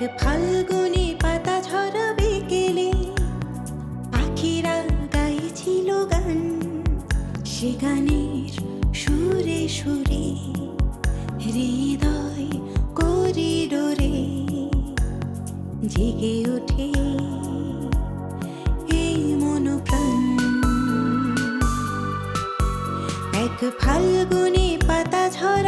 এক ফাল্গুনে পাতা ঝরা বিকেলে পাখিরা গাইছিল গান। সে গানের সুরে সুরে, হৃদয় করিডোরে জেগে ওঠে এই মনোপ্রাণ। এক ফাল্গুনে পাতা ঝরা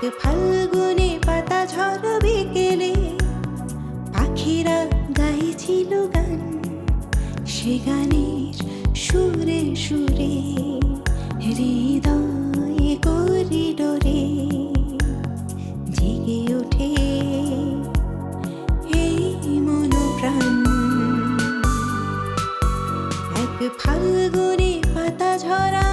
ফাল্গুনে পাতা ঝড় বিকেলে, পাখিরা গাইছিল গান। সে গানের সুরে সুরে, হৃদয় করিডোরে জেগে ওঠে এই মনোপ্রাণ। এক ফাল্গুনে পাতা ঝরা